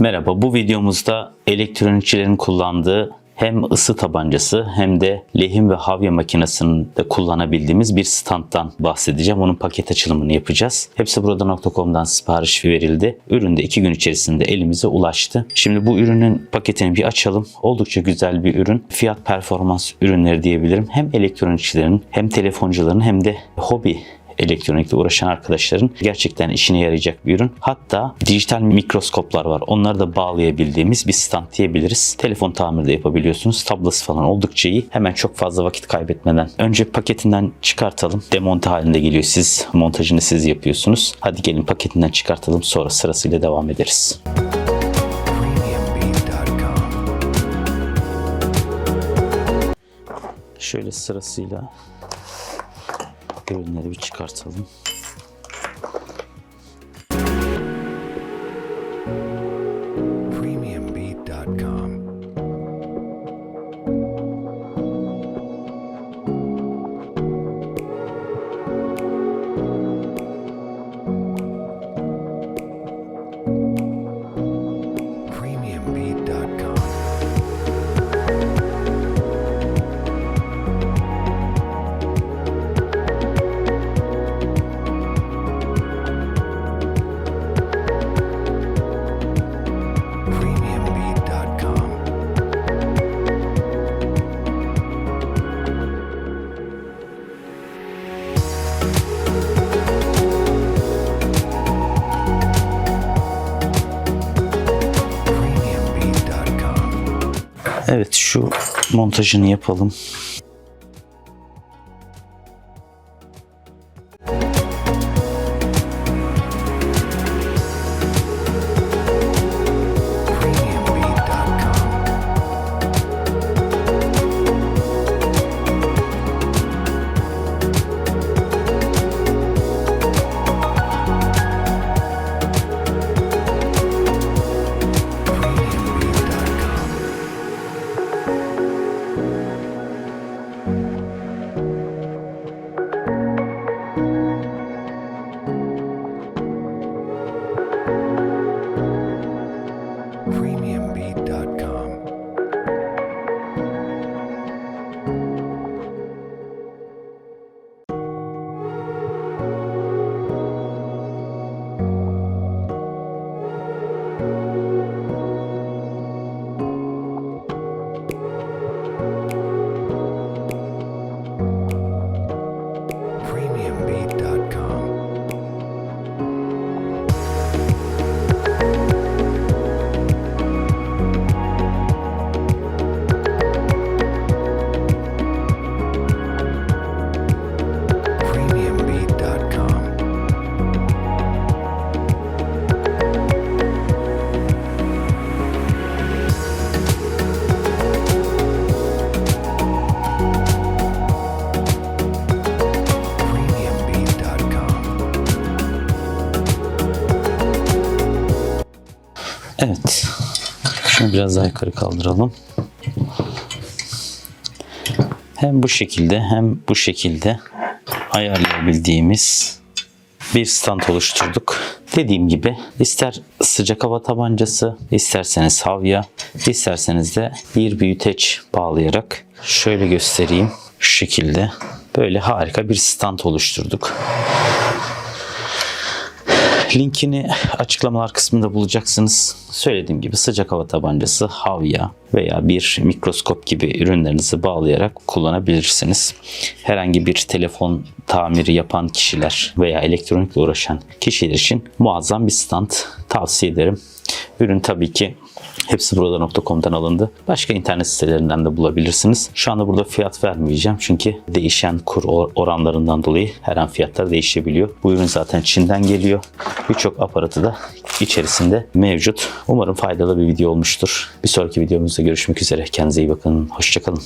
Merhaba, bu videomuzda elektronikçilerin kullandığı hem ısı tabancası hem de lehim ve havya makinesini de kullanabildiğimiz bir standtan bahsedeceğim. Onun paket açılımını yapacağız. Hepsi burada.com'dan sipariş verildi. Ürün de 2 gün içerisinde elimize ulaştı. Şimdi bu ürünün paketini bir açalım. Oldukça güzel bir ürün. Fiyat performans ürünleri diyebilirim. Hem elektronikçilerin hem telefoncuların hem de hobi elektronikle uğraşan arkadaşların gerçekten işine yarayacak bir ürün. Hatta dijital mikroskoplar var. Onları da bağlayabildiğimiz bir stand diyebiliriz. Telefon tamiri de yapabiliyorsunuz. Tablosu falan oldukça iyi. Hemen çok fazla vakit kaybetmeden önce paketinden çıkartalım. Demonte halinde geliyor. Siz montajını siz yapıyorsunuz. Hadi gelin paketinden çıkartalım. Sonra sırasıyla devam ederiz. Şöyle sırasıyla ürünleri bir çıkartalım. Evet şu montajını yapalım. Evet. Şunu biraz daha yukarı kaldıralım. Hem bu şekilde hem bu şekilde ayarlayabildiğimiz bir stand oluşturduk. Dediğim gibi ister sıcak hava tabancası, isterseniz havya, isterseniz de bir büyüteç bağlayarak şöyle göstereyim. Şu şekilde böyle harika bir stand oluşturduk. Linkini açıklamalar kısmında bulacaksınız. Söylediğim gibi sıcak hava tabancası, havya veya bir mikroskop gibi ürünlerinizi bağlayarak kullanabilirsiniz. Herhangi bir telefon tamiri yapan kişiler veya elektronikle uğraşan kişiler için muazzam bir stand tavsiye ederim. Ürün tabii ki hepsi burada.com'dan alındı. Başka internet sitelerinden de bulabilirsiniz. Şu anda burada fiyat vermeyeceğim çünkü değişen kur or- oranlarından dolayı her an fiyatlar değişebiliyor. Bu ürün zaten Çin'den geliyor. Birçok aparatı da içerisinde mevcut. Umarım faydalı bir video olmuştur. Bir sonraki videomuzda görüşmek üzere. Kendinize iyi bakın. Hoşçakalın.